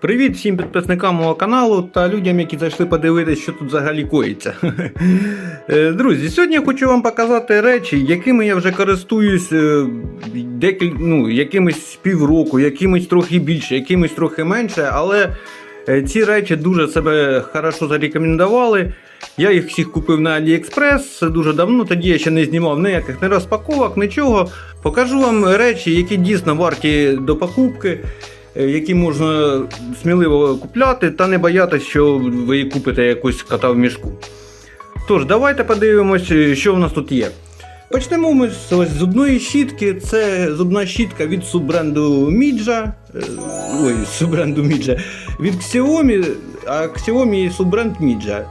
Привіт всім підписникам мого каналу та людям, які зайшли подивитися, що тут взагалі коїться. Е, Друзі, сьогодні я хочу вам показати речі, якими я вже користуюсь е, декіль... ну, якимись півроку, якимись трохи більше, якимись трохи менше, але е, ці речі дуже себе хорошо зарекомендували. Я їх всіх купив на AliExpress дуже давно, тоді я ще не знімав ніяких не розпаковок, нічого. Покажу вам речі, які дійсно варті до покупки, які можна сміливо купляти та не боятися, що ви купите якусь кота в мішку. Тож, давайте подивимось, е, що в нас тут є. Почнемо ми з ось з одної щітки. Це зубна щітка від суббренду Midja. Е, Ой, суббренду Midja. Від Xiaomi, а Xiaomi суббренд Midja.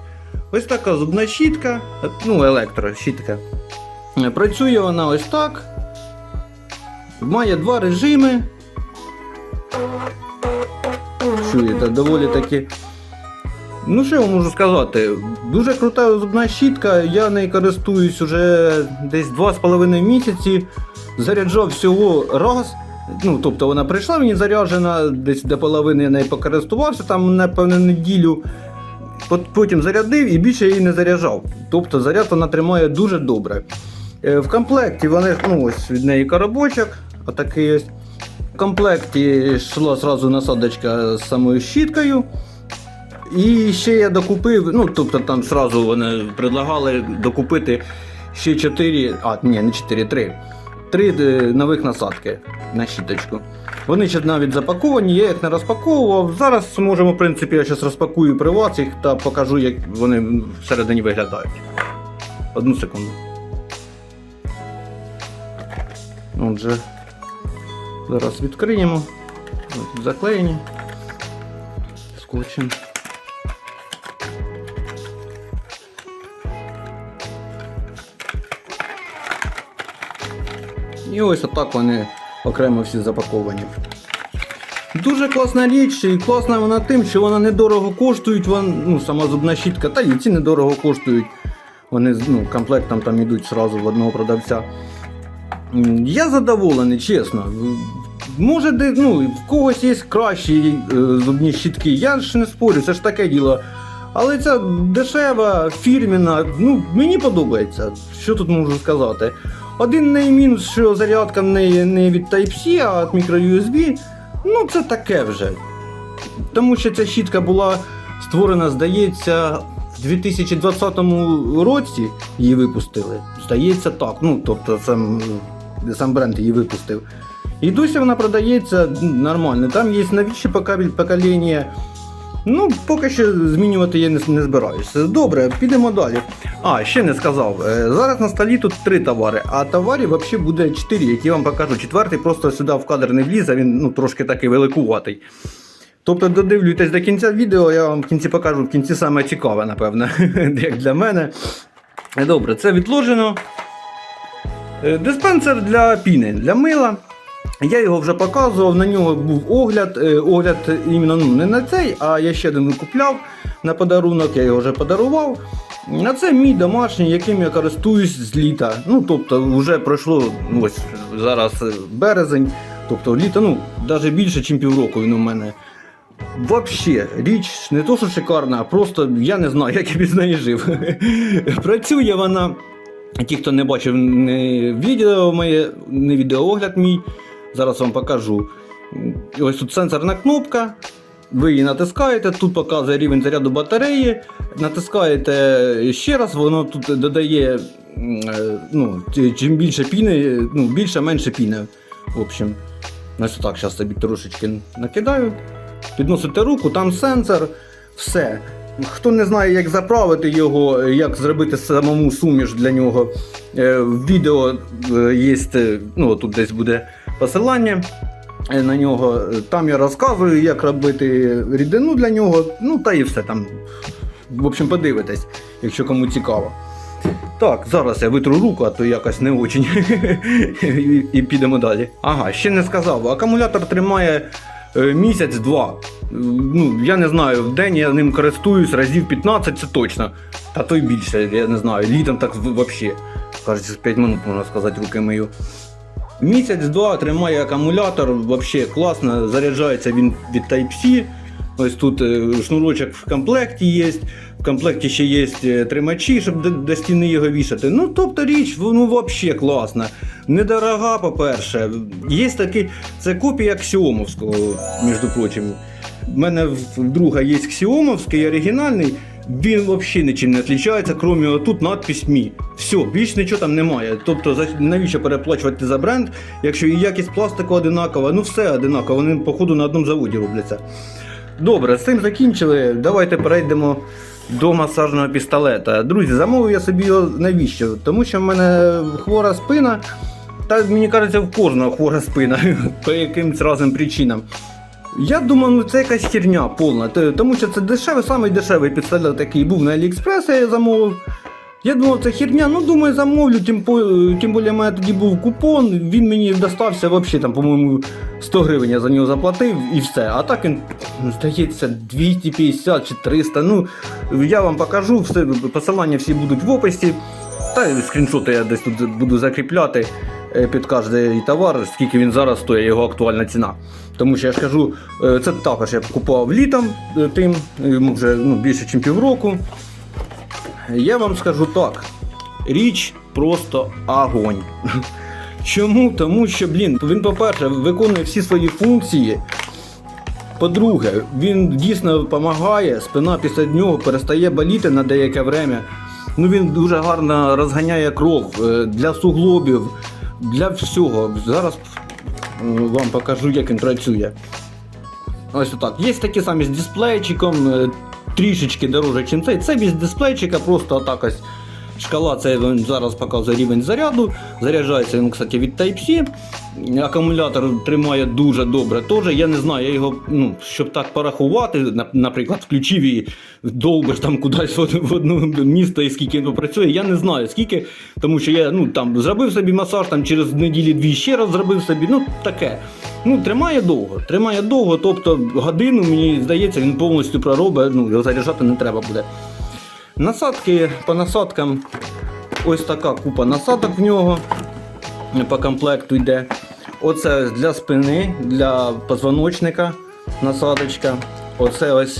Ось така зубна щітка, е, ну, електрощітка. Е, Працює вона ось так. Має два режими. Чуєте, доволі таки. Ну, що я можу сказати? Дуже крута зубна щітка, я нею користуюсь уже десь 2,5 місяці. Заряджав всього раз. Ну, тобто вона прийшла мені заряджена, десь до половини я нею покористувався, там, напевно, неділю. Потім зарядив і більше її не заряджав. Тобто заряд вона тримає дуже добре. Е, В комплекті вони, ну, ось від неї коробочок, отакий ось. Комплекті йшла зразу насадочка з самою щіткою. І ще я докупив, ну тобто там зразу вони предлагали докупити ще 4, а ні, не 4, 3. Три е, нових насадки на щіточку. Вони ще навіть запаковані, я їх не розпаковував. Зараз можемо, в принципі, я зараз розпакую при вас їх та покажу, як вони всередині виглядають. Одну секунду. Отже, зараз відкриємо. Заклеєні. Скотчем. І ось отак вони окремо всі запаковані. Дуже класна річ, і класна вона тим, що вона недорого коштують, вон, ну, сама зубна щітка, та і ці недорого коштують. Вони ну, комплектом там йдуть сразу в одного продавця. Я задоволений, чесно. Може, де, ну, в когось є кращі е, зубні щітки, я ж не спорю, це ж таке діло. Але ця дешева, фірміна, ну, мені подобається. Що тут можу сказати? Один мінус, що зарядка в неї не від Type-C, а від microUSB. Ну, це таке вже. Тому що ця щітка була створена, здається, в 2020 році її випустили. Здається, так. Ну, тобто сам, сам бренд її випустив. І досі вона продається нормально. Там є новіші покоління. Ну, поки що змінювати я не, не збираюся. Добре, підемо далі. А, ще не сказав. Е, Зараз на столі тут три товари, а товарів взагалі буде чотири, які я вам покажу. Четвертий просто сюди в кадр не влізе, він ну, трошки такий великуватий. Тобто додивлюйтесь до кінця відео, я вам в кінці покажу в кінці саме цікаве, напевно, як для мене. Добре, це відложено. Е, Диспенсер для піни, для мила. Я його вже показував, на нього був огляд. Е, Огляд іменно ну, не на цей, а я ще один купляв на подарунок, я його вже подарував. А це мій домашній, яким я користуюсь з літа. Ну, тобто, вже пройшло ну, ось зараз е, березень, тобто літо, ну, навіть більше, ніж півроку він у мене. Вообще, річ не то, що шикарна, а просто я не знаю, як я без неї жив. Працює вона. Ті, хто не бачив не відео моє, не відеоогляд мій, зараз вам покажу. Ось тут сенсорна кнопка. Ви її натискаєте, тут показує рівень заряду батареї. Натискаєте ще раз, воно тут додає е, ну, чим більше піни, ну, більше, менше піни. В общем, ось так зараз собі трошечки накидаю. Підносите руку, там сенсор, все. Хто не знає, як заправити його, як зробити самому суміш для нього, е, в відео е, є, ну тут десь буде посилання е, на нього. Там я розказую, як робити рідину для нього. Ну та і все там. В общем, подивитесь, якщо кому цікаво. Так, зараз я витру руку, а то якось не очень. і, і підемо далі. Ага, ще не сказав. Акумулятор тримає е, місяць-два. Ну, я не знаю, в день я ним користуюсь разів 15, це точно. Та то й більше, я не знаю. Літом так взагалі. Кажуть, 5 минут можна сказати, руки мию. Місяць-два тримає акумулятор, взагалі класно, заряджається він від Type-C. Ось тут е, шнурочок в комплекті є. В комплекті ще є е, тримачі, щоб до, стіни його вішати. Ну, тобто річ, ну, взагалі класна. Недорога, по-перше. Є такий, це копія Ксіомовського, між прочим. У мене в друга є Ксіомовський оригінальний. Він взагалі нічим не відрізняється, крім отут надпись Мі. Все, більш нічого там немає. Тобто, навіщо переплачувати за бренд, якщо і якість пластику одинакова, ну все одинаково, вони, походу, на одному заводі робляться. Добре, з цим закінчили. Давайте перейдемо до масажного пістолета. Друзі, замовив я собі його навіщо? Тому що в мене хвора спина, та мені кажеться, в кожного хвора спина по якимсь разним причинам. Я думав, ну це якась херня повна, тому що це дешевий, самий дешевий пістолет, який був на Аліекспресі, я замовив. Я думав, це херня, ну думаю, замовлю, тим, по, тим більше в мене тоді був купон, він мені достався взагалі, там, по-моєму, 100 гривень я за нього заплатив і все. А так він, ну, здається, 250 чи 300. Ну, я вам покажу, все, посилання всі будуть в описі. Та скріншоти я десь тут буду закріпляти під кожний товар, скільки він зараз стоїть, його актуальна ціна. Тому що я ж кажу, е, це також я купував літом е, тим, вже ну, більше, ніж півроку. Я вам скажу так: річ просто огонь. Чому? Тому що, блін, він, по-перше, виконує всі свої функції. По-друге, він дійсно допомагає, спина після нього перестає боліти на деяке время. Ну він дуже гарно розганяє кров е, для суглобів, для всього. Зараз вам покажу, як він працює. Ось отак. Є такі самі з дисплейчиком, е, трішечки дороже, ніж цей. Це без дисплейчика, просто отак ось. Шкала це він зараз показує рівень заряду. Заряджається він, кстати, від Type-C. Акумулятор тримає дуже добре. Теж я не знаю, я його, ну, щоб так порахувати, наприклад, включив і довбиш там кудись в одне місто і скільки він попрацює. Я не знаю скільки, тому що я ну, там, зробив собі масаж, там через неділі-дві ще раз зробив собі. Ну таке. Ну, тримає довго. Тримає довго, тобто годину, мені здається, він повністю проробить, ну, його заряджати не треба буде. Насадки по насадкам. Ось така купа насадок в нього. По комплекту йде. Оце для спини, для позвоночника насадочка. Оце ось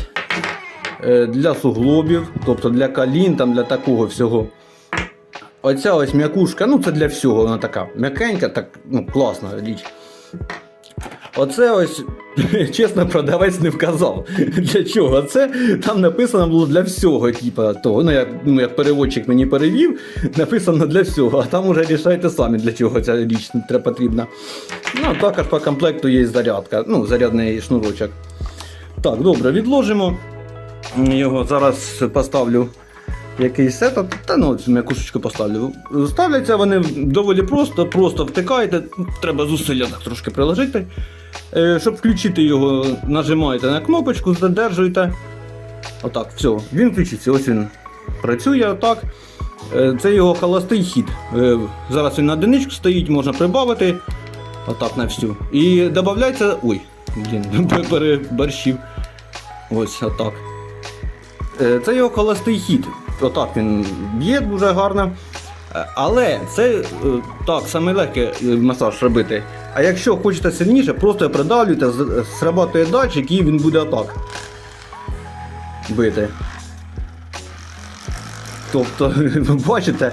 е, для суглобів, тобто для колін, там, для такого всього. Оця ось м'якушка, ну це для всього, вона така м'якенька, так ну, класна річ. Оце ось, чесно, продавець не вказав. Для чого? Це там написано було для всього, типа того. Ну, як, ну, як переводчик мені перевів, написано для всього, а там уже рішайте самі, для чого ця річ потрібна. Ну, також по комплекту є зарядка, ну, зарядний шнурочок. Так, добре, відложимо. Його зараз поставлю якийсь сетап, та ну цю м'якушечку поставлю. Ставляться вони доволі просто, просто втикаєте, треба зусилля так трошки приложити. Е, щоб включити його, нажимаєте на кнопочку, задержуєте. Отак, все, він включиться. Ось він працює отак. Е, це його холостий хід. Е, зараз він на одиничку стоїть, можна прибавити. Отак на всю. І додається. Ой, блін, переборщив. Ось отак. Це його холостий хід. Отак він б'є дуже гарно. Е, Але це е, так, саме легке е, масаж робити. А якщо хочете сильніше, просто придавлюєте, з- срабатує датчик і він буде отак бити. Тобто, ви бачите,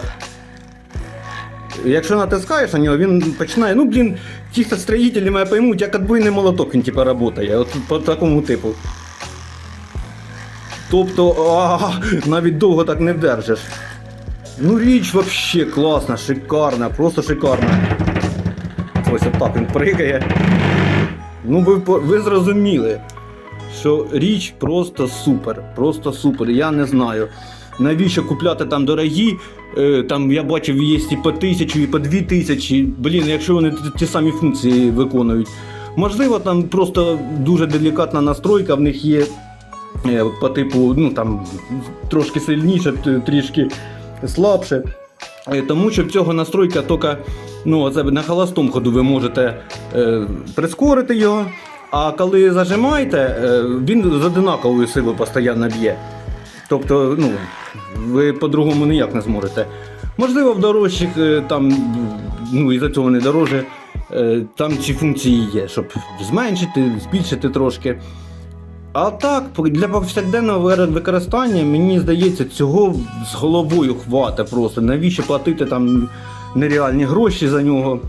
якщо натискаєш на нього, він починає, ну блін, ті, хто строїтелі мене поймуть, як отбойний молоток він типу працює, от по такому типу. Тобто, а, навіть довго так не вдержиш. Ну річ вообще класна, шикарна, просто шикарна. Ось отак він пригає. Ну ви, ви зрозуміли, що річ просто супер, просто супер. Я не знаю. Навіщо купляти там дорогі? Е, там я бачив, є і по тисячу, і по дві тисячі. Блін, якщо вони ті, ті самі функції виконують. Можливо, там просто дуже делікатна настройка в них є. Е, по типу, ну там трошки сильніше, трішки слабше. Е, Тому що в цього настройка тільки ну, на холостому ходу ви можете е, прискорити його. А коли зажимаєте, е, він з одинаковою силою постійно б'є. Тобто, ну, ви по-другому ніяк не зможете. Можливо, в дорожчих е, там, ну і за цього не дороже, там ці функції є, щоб зменшити, збільшити трошки. А так, для повсякденного використання, мені здається, цього з головою хватить просто. Навіщо платити там нереальні гроші за нього?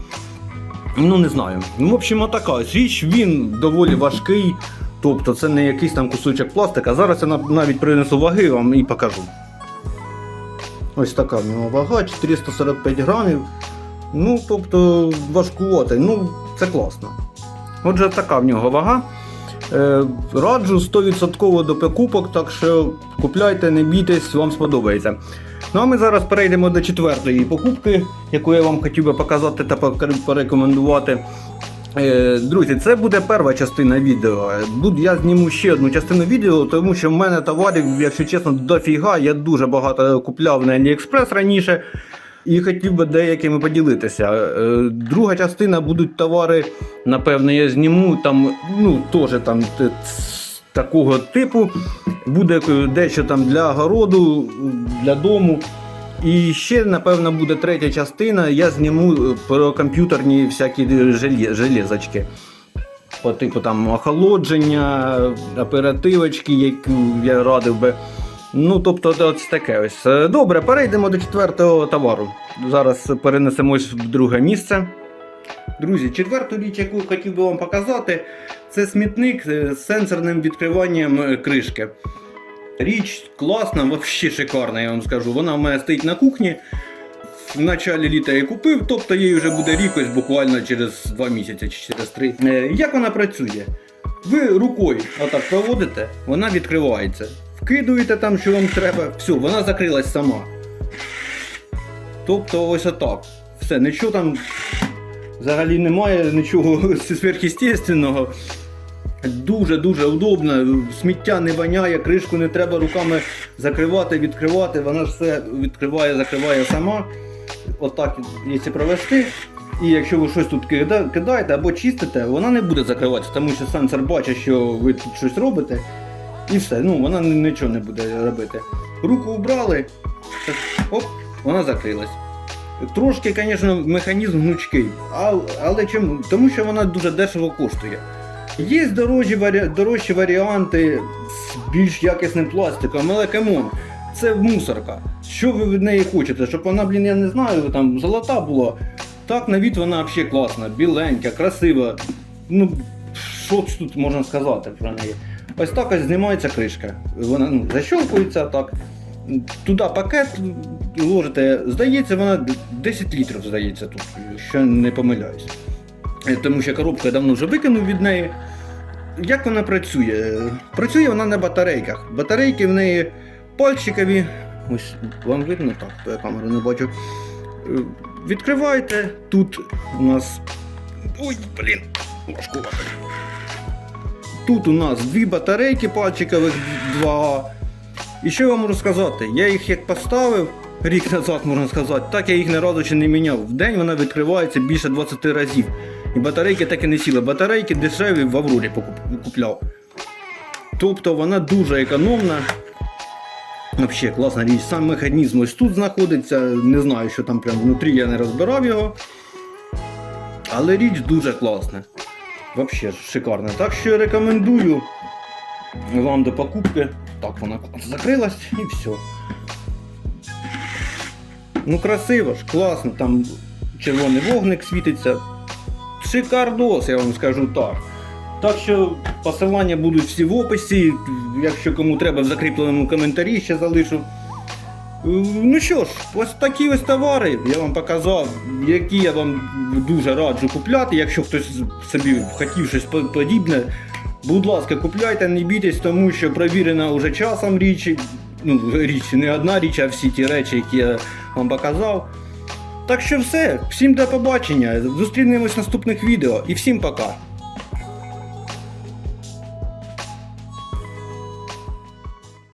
Ну, не знаю. Ну, в общем, отака річ, він доволі важкий. Тобто це не якийсь там кусочок пластика. Зараз я навіть принесу ваги вам і покажу. Ось така в нього вага, 445 грамів. Ну, тобто важкувати. Ну, це класно. Отже, така в нього вага. Е, раджу 100% до покупок, так що купляйте, не бійтесь, вам сподобається. Ну а ми зараз перейдемо до четвертої покупки, яку я вам хотів би показати та порекомендувати. Е, Друзі, це буде перша частина відео. Я зніму ще одну частину відео, тому що в мене товарів, якщо чесно, дофіга. Я дуже багато купляв на AliExpress раніше і хотів би деякими поділитися. Е, Друга частина будуть товари, напевно, я зніму там, ну, теж там такого типу. Буде дещо там для городу, для дому. І ще, напевно, буде третя частина. Я зніму е, про комп'ютерні всякі железочки. По типу там охолодження, оперативочки, які я радив би. Ну, тобто, ось таке ось. Добре, перейдемо до четвертого товару. Зараз перенесемось в друге місце. Друзі, четверту річ, яку хотів би вам показати, це смітник з сенсорним відкриванням е, кришки. Річ класна, взагалі шикарна, я вам скажу. Вона в мене стоїть на кухні. В началі літа я купив, тобто їй вже буде рік ось буквально через 2 місяці чи через 3. Е, Як вона працює? Ви рукою отак проводите, вона відкривається. Вкидуєте там, що вам треба, все, вона закрилась сама. Тобто ось отак. Все, нічого там взагалі немає, нічого сверхъестественного. Дуже-дуже удобно, сміття не воняє, кришку не треба руками закривати, відкривати, вона все відкриває, закриває сама. Отак, якщо провести. І якщо ви щось тут кидаєте або чистите, вона не буде закриватися, тому що сенсор бачить, що ви тут щось робите. І все, ну вона нічого не буде робити. Руку убрали, оп, вона закрилась. Трошки, звісно, механізм гнучкий, але, чому? Тому що вона дуже дешево коштує. Є дорожчі, дорожчі варіанти з більш якісним пластиком, але камон, це мусорка. Що ви від неї хочете? Щоб вона, блін, я не знаю, там золота була. Так, на від вона взагалі класна, біленька, красива. Ну, що тут можна сказати про неї? Ось так ось знімається кришка. Вона ну, защелкується так. Туди пакет ложите, здається, вона 10 літрів, здається, тут, якщо не помиляюсь. Е, Тому що коробку я давно вже викинув від неї. Як вона працює? Працює вона на батарейках. Батарейки в неї пальчикові. Ось вам видно так, то я камеру не бачу. Е, Відкриваєте, тут у нас. Ой, блін, важкувато. Тут у нас дві батарейки пальчикових 2А. І що я вам сказати? Я їх як поставив рік назад, можна сказати, так я їх ні разу ще не міняв. В день вона відкривається більше 20 разів. І батарейки так і не сіли. Батарейки дешеві в Аврорі купляв. Тобто вона дуже економна. Взагалі класна річ. Сам механізм ось тут знаходиться. Не знаю, що там прямо внутрі, я не розбирав його. Але річ дуже класна. Взагалі шикарна. Так що рекомендую вам до покупки. Так, вона закрилась і все. Ну красиво ж, класно, там червоний вогник світиться. Шикардос, я вам скажу так. Так що посилання будуть всі в описі. Якщо кому треба в закріпленому коментарі ще залишу. Е, Ну що ж, ось такі ось товари я вам показав, які я вам дуже раджу купляти. Якщо хтось собі хотів щось подібне, будь ласка, купляйте, не бійтесь, тому що провірена вже часом річ. Ну, річ, не одна річ, а всі ті речі, які я вам показав. Так що все, всім до побачення. Зустрінемось в наступних відео і всім пока.